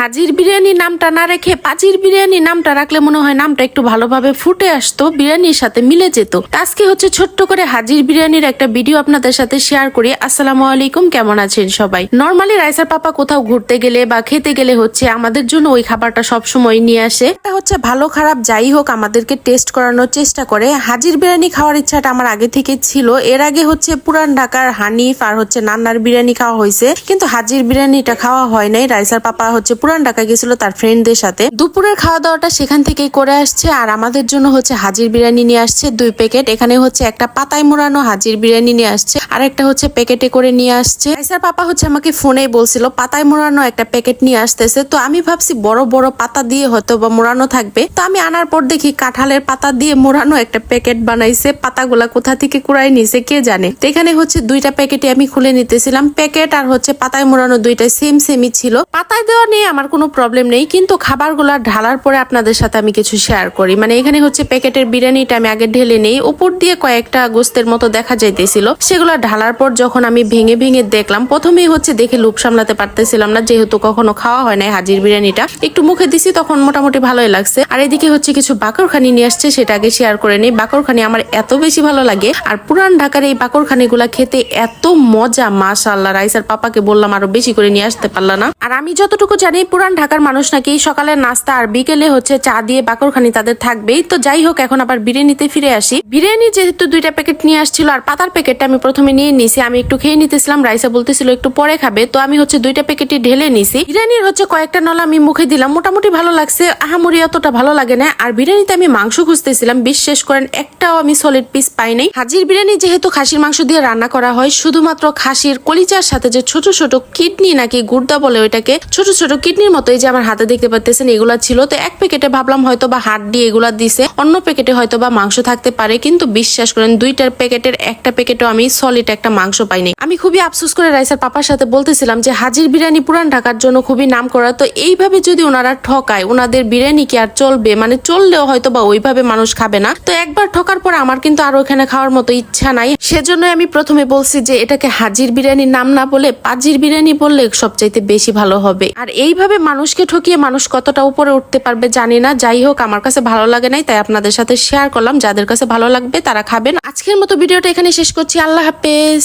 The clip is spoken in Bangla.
হাজির বিরিয়ানি নামটা না রেখে পাজির বিরিয়ানি নামটা রাখলে মনে হয় নামটা একটু ভালোভাবে ফুটে আসতো, বিরিয়ানির সাথে মিলে যেত। আজকে হচ্ছে ছোট্ট করে হাজির বিরিয়ানির একটা ভিডিও আপনাদের সাথে শেয়ার করি। আসসালামু আলাইকুম, কেমন আছেন সবাই? নর্মালি রাইসার পাপা কোথাও ঘুরতে গেলে বা খেতে গেলে হচ্ছে আমাদের জন্য ওই খাবারটা সব সময় নিয়ে আসে। এটা হচ্ছে ভালো, খারাপ, যাই হোক, আমাদেরকে টেস্ট করানোর চেষ্টা করে। হাজির বিরিয়ানি খাওয়ার ইচ্ছাটা আমার আগে থেকে ছিল। এর আগে হচ্ছে পুরান ঢাকার হানিফ আর হচ্ছে নান্নার বিরিয়ানি খাওয়া হয়েছে। কিন্তু হাজির বিরিয়ানিটা খাওয়া হয় নাই। রাইসার পাপা হচ্ছে পুরান ঢাকায় গেছিল তার ফ্রেন্ডদের সাথে। দুপুরের খাওয়া দাওয়াটা সেখান থেকেই করে আসছে আর আমাদের জন্য হচ্ছে হাজির বিরিয়ানি নিয়ে আসছে দুই প্যাকেট এখানে হচ্ছে একটা পাতায় মোড়ানো হাজির বিরিয়ানি নিয়ে আসছে আর একটা হচ্ছে প্যাকেটে করে নিয়ে আসছে। রাইসার পাপা হচ্ছে আমাকে ফোনে বলছিল, পাতায় মোড়ানো একটা প্যাকেট নিয়ে আসতেছে। তো আমি ভাবছি বড় বড় পাতা দিয়ে হয়তো বা মোড়ানো থাকবে। তো আমি আনার পর দেখি কাঁঠালের পাতা দিয়ে মোড়ানো একটা প্যাকেট বানাইছে, পাতাগুলা কোথা থেকে কুড়াই নিছে কে জানে। তো এখানে হচ্ছে দুইটা প্যাকেটে আমি খুলে নিতেছিলাম। প্যাকেট আর হচ্ছে পাতায় মোড়ানো দুইটা সেম সেমই ছিল। পাতায় দেওয়া নিয়ে আমার কোনো প্রবলেম নেই, কিন্তু খাবারগুলা ঢালার পরে আপনাদের সাথে আমি কিছু শেয়ার করি। মানে এখানে হচ্ছে প্যাকেটের বিরিয়ানিটা আমি আগে ঢেলে নেই, উপর দিয়ে কয়েকটা গোস্তের মতো দেখা যাইতেছিল। সেগুলো ঢালার পর যখন আমি ভেঙে ভেঙে দেখলাম, প্রথমেই হচ্ছে দেখে লুপ সামলাতে পারতেছিলাম না, যেহেতু কখনো খাওয়া হয় নাই হাজির বিরিয়ানিটা। একটু মুখে দিছি, তখন মোটামুটি ভালোই লাগছে। আর এদিকে হচ্ছে কিছু বাকরখানি নিয়ে আসছে, সেটা আগে শেয়ার করে নেই। বাকরখানি আমার এত বেশি ভালো লাগে। আর পুরান ঢাকার এই বাকরখানি গুলা খেতে এত মজা মাশাল্লাহ রাইসার পাপাকে বললাম আরও বেশি করে নিয়ে আসতে পারলাম না। আর আমি যতটুকু জানি পুরান ঢাকার মানুষ নাকি সকালের নাস্তা আর বিকেলে হচ্ছে চা দিয়ে বাকরখানি তাদের থাকবেই। তো যাই হোক, এখন আবার বিরিয়ানিতে ফিরে আসি। বিরিয়ানি যেহেতু দুইটা প্যাকেট নিয়ে আসছিল আর পাতার প্যাকেটটা আমি প্রথমে নিয়ে নিছি, আমি একটু খেয়ে নিতেছিলাম, রাইসা বলতেছিল একটু পরে খাবে, তো আমি হচ্ছে দুইটা প্যাকেটই ঢেলে নিছি। বিরিয়ানির হচ্ছে কয়েকটা নলা আমি মুখে দিলাম, মোটামুটি ভালো লাগছে, আহামরি অতটা ভালো লাগে না। আর বিরিয়ানিতে আমি মাংস খুঁজতেছিলাম, বিশ্বাস করেন, একটাও আমি সলিড পিস পাই নাই। হাজির বিরিয়ানি যেহেতু খাসির মাংস দিয়ে রান্না করা হয়, শুধুমাত্র খাসির কলিচার সাথে যে ছোট ছোট কিডনি নাকি গুর্দা বলে ওইটাকে, ছোট ছোট কিডনির মতো, এই যে আমার হাতে দেখতে পাচ্তেছেন, এগুলা ছিল। তো এক প্যাকেটে ভাবলাম হয়তো বা হাড্ডি এগুলা দিছে। অন্য প্যাকেটে হয়তো বা মাংস থাকতে পারে, কিন্তু বিশ্বাস করেন, দুইটার প্যাকেটের একটা প্যাকেটও আমি সলিড একটা মাংস পাইনি। আমি খুবই আফসোস করে রাইসার পাপার সাথে বলতেছিলাম যে, হাজির বিরিয়ানি পুরান ঢাকার জন্য খুবই নাম করা তো এইভাবে যদি ওনারা ঠকায়, ওনাদের বিরিয়ানি কি আর চলবে? মানে চললেও হয়তো বা ওইভাবে মানুষ খাবে না। তো একবার ঠকার পর আমার কিন্তু আর ওখানে খাওয়ার মতো ইচ্ছা নাই। সেজন্য আমি প্রথমে বলছি যে, এটাকে হাজির বিরিয়ানির নাম না বলে পাজির বিরিয়ানি বললে সবচাইতে বেশি ভালো হবে। আর এইভাবে মানুষকে ঠকিয়ে মানুষ কতটা উপরে উঠতে পারবে জানি না। যাই হোক, আমার কাছে ভালো লাগে নাই, তাই আপনাদের সাথে শেয়ার করলাম। যাদের কাছে ভালো লাগবে তারা খাবেন। আজকের মতো ভিডিওটা এখানে শেষ করছি। আল্লাহ হাফেজ।